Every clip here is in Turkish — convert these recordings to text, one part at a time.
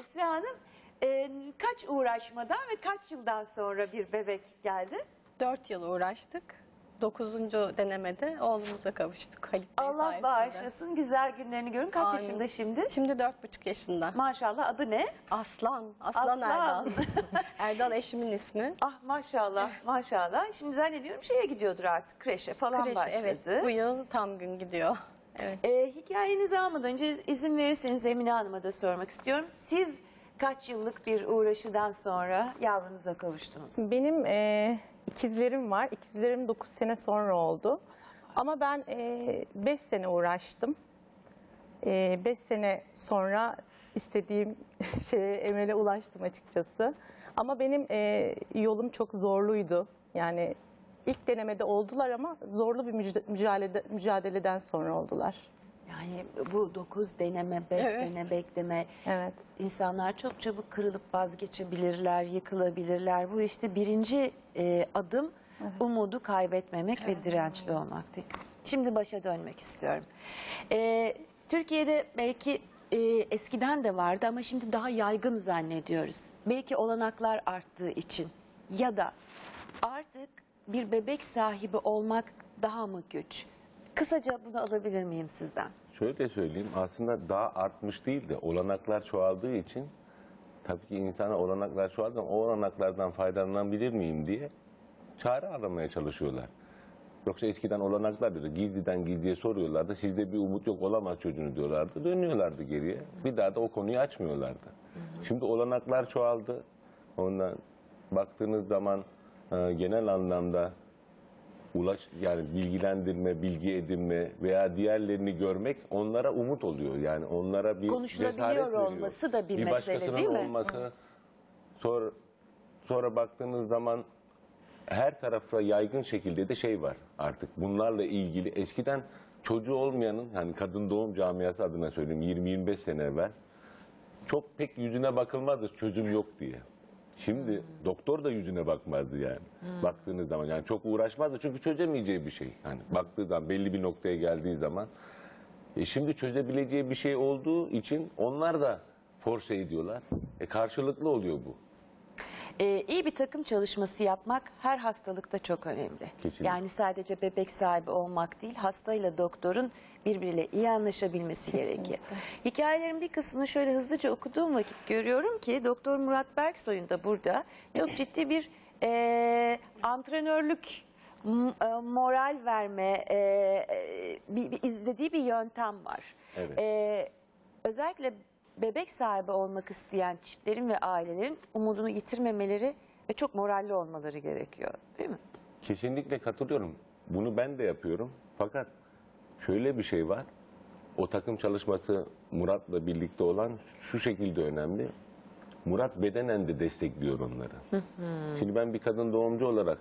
Esra Hanım e, kaç uğraşmadan ve kaç yıldan sonra bir bebek geldi? 4 yıl uğraştık. 9. denemede oğlumuza kavuştuk Halit Bey Allah sayesinde. bağışlasın güzel günlerini görün. Kaç Amin. yaşında şimdi? Şimdi 4,5 yaşında. Maşallah adı ne? Aslan, Aslan, Aslan. Erdal. Erdal eşimin ismi. Ah maşallah maşallah. Şimdi zannediyorum şeye gidiyordur artık kreşe falan Kreş, başladı. evet, bu yıl tam gün gidiyor. Evet. Ee, hikayenizi almadan önce iz- izin verirseniz Emine Hanım'a da sormak istiyorum. Siz kaç yıllık bir uğraşıdan sonra yavrunuza kavuştunuz? Benim e, ikizlerim var. İkizlerim 9 sene sonra oldu. Ama ben 5 sene uğraştım. 5 sene sonra istediğim şeye, emele ulaştım açıkçası. Ama benim e, yolum çok zorluydu. Yani ilk denemede oldular ama zorlu bir mücade- mücadele, mücadeleden sonra oldular. Yani bu 9 deneme, 5 Evet. sene bekleme. Evet. İnsanlar çok çabuk kırılıp vazgeçebilirler, yıkılabilirler. Bu işte birinci e, adım umudu kaybetmemek ve dirençli olmak değil. Şimdi başa dönmek istiyorum. E, Türkiye'de belki e, eskiden de vardı ama şimdi daha yaygın zannediyoruz. Belki olanaklar arttığı için ya da artık bir bebek sahibi olmak daha mı güç? Kısaca bunu alabilir miyim sizden? Şöyle söyleyeyim aslında daha artmış değil de olanaklar çoğaldığı için tabii ki insana olanaklar çoğaldı ama o olanaklardan faydalanabilir miyim diye çare aramaya çalışıyorlar. Yoksa eskiden olanaklar diyordu. Gizliden gizliye soruyorlardı. Sizde bir umut yok olamaz çocuğunu diyorlardı. Dönüyorlardı geriye. Bir daha da o konuyu açmıyorlardı. Şimdi olanaklar çoğaldı. Ondan baktığınız zaman e, genel anlamda ulaş yani bilgilendirme, bilgi edinme veya diğerlerini görmek onlara umut oluyor. Yani onlara bir Konuşulabiliyor cesaret veriyor. olması da bir mesele, başkasının değil mi? olması. Sonra sonra baktığınız zaman her tarafa yaygın şekilde de şey var artık bunlarla ilgili eskiden çocuğu olmayanın hani kadın doğum camiası adına söyleyeyim 20-25 sene evvel çok pek yüzüne bakılmazdı çocuğum yok diye. Şimdi doktor da yüzüne bakmazdı yani. Baktığınız zaman yani çok uğraşmazdı çünkü çözemeyeceği bir şey. Yani baktığı zaman belli bir noktaya geldiği zaman e şimdi çözebileceği bir şey olduğu için onlar da force ediyorlar. E karşılıklı oluyor bu. Ee, iyi bir takım çalışması yapmak her hastalıkta çok önemli. Kesinlikle. Yani sadece bebek sahibi olmak değil, hastayla doktorun birbiriyle iyi anlaşabilmesi gerekiyor. Hikayelerin bir kısmını şöyle hızlıca okuduğum vakit görüyorum ki Doktor Murat Berksoy'un da burada çok ciddi bir e, antrenörlük e, moral verme e, e, bir, bir izlediği bir yöntem var. Evet. E, özellikle bebek sahibi olmak isteyen çiftlerin ve ailelerin umudunu yitirmemeleri ve çok moralli olmaları gerekiyor. Değil mi? Kesinlikle katılıyorum. Bunu ben de yapıyorum. Fakat şöyle bir şey var. O takım çalışması Murat'la birlikte olan şu şekilde önemli. Murat bedenen de destekliyor onları. Şimdi ben bir kadın doğumcu olarak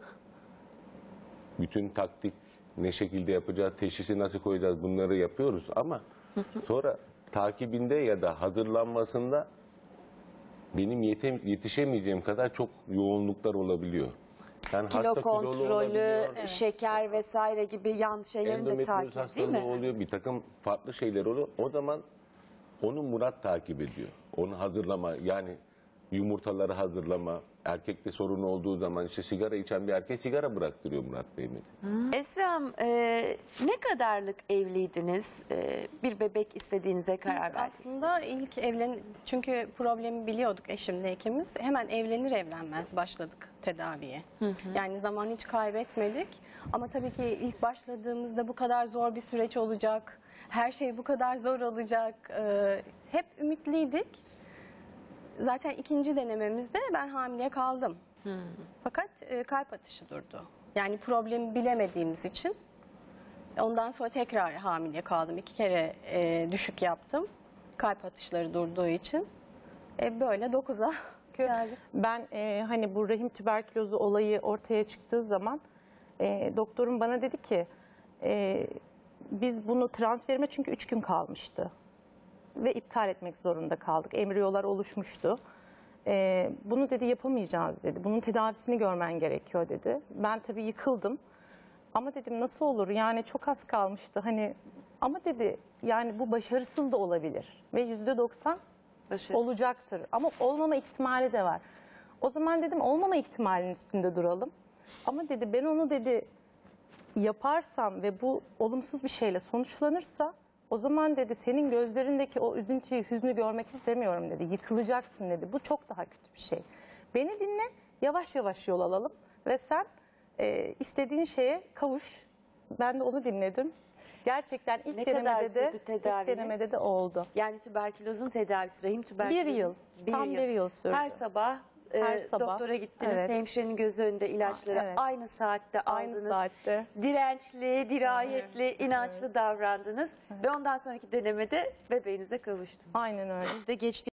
bütün taktik ne şekilde yapacağız, teşhisi nasıl koyacağız bunları yapıyoruz ama sonra takibinde ya da hazırlanmasında benim yetem yetişemeyeceğim kadar çok yoğunluklar olabiliyor. Yani Kilo kontrolü, şeker vesaire gibi yan şeylerin de takibi değil mi? oluyor, bir takım farklı şeyler oluyor. O zaman onu Murat takip ediyor. Onu hazırlama, yani yumurtaları hazırlama, erkekte sorun olduğu zaman işte sigara içen bir erkek sigara bıraktırıyor Murat Bey mesela. Esra'm e, ne kadarlık evliydiniz? E, bir bebek istediğinize karar Biz verdiniz. aslında ilk evlen çünkü problemi biliyorduk eşimle ikimiz. Hemen evlenir evlenmez başladık tedaviye. Yani zaman hiç kaybetmedik. Ama tabii ki ilk başladığımızda bu kadar zor bir süreç olacak. Her şey bu kadar zor olacak. Ee, hep ümitliydik. Zaten ikinci denememizde ben hamile kaldım. Fakat e, kalp atışı durdu. Yani problemi bilemediğimiz için Ondan sonra tekrar hamile kaldım. İki kere e, düşük yaptım. Kalp atışları durduğu için. E, böyle 9'a geldik. Ben e, hani bu rahim tüberkülozu olayı ortaya çıktığı zaman e, doktorum bana dedi ki e, biz bunu transferime çünkü üç gün kalmıştı ve iptal etmek zorunda kaldık. Embriyolar oluşmuştu. E, bunu dedi yapamayacağız dedi. Bunun tedavisini görmen gerekiyor dedi. Ben tabii yıkıldım. Ama dedim nasıl olur yani çok az kalmıştı hani ama dedi yani bu başarısız da olabilir ve yüzde doksan olacaktır. Ama olmama ihtimali de var. O zaman dedim olmama ihtimalinin üstünde duralım. Ama dedi ben onu dedi yaparsam ve bu olumsuz bir şeyle sonuçlanırsa o zaman dedi senin gözlerindeki o üzüntüyü, hüznü görmek istemiyorum dedi. Yıkılacaksın dedi. Bu çok daha kötü bir şey. Beni dinle, yavaş yavaş yol alalım ve sen e, istediğin şeye kavuş. Ben de onu dinledim. Gerçekten ilk Ne denemede de ilk denemede de oldu. Yani tüberkülozun tedavisi, rahim tüberkülozu. Bir yıl. Tam bir yıl sürdü. Her sabah, e, Her sabah. doktora gittiniz, Evet. hemşirenin gözü önünde ilaçları Evet. aynı saatte Aynı aldınız. saatte. Dirençli, dirayetli, inançlı davrandınız ve ondan sonraki denemede bebeğinize kavuştunuz. Aynen öyle. Biz de geçti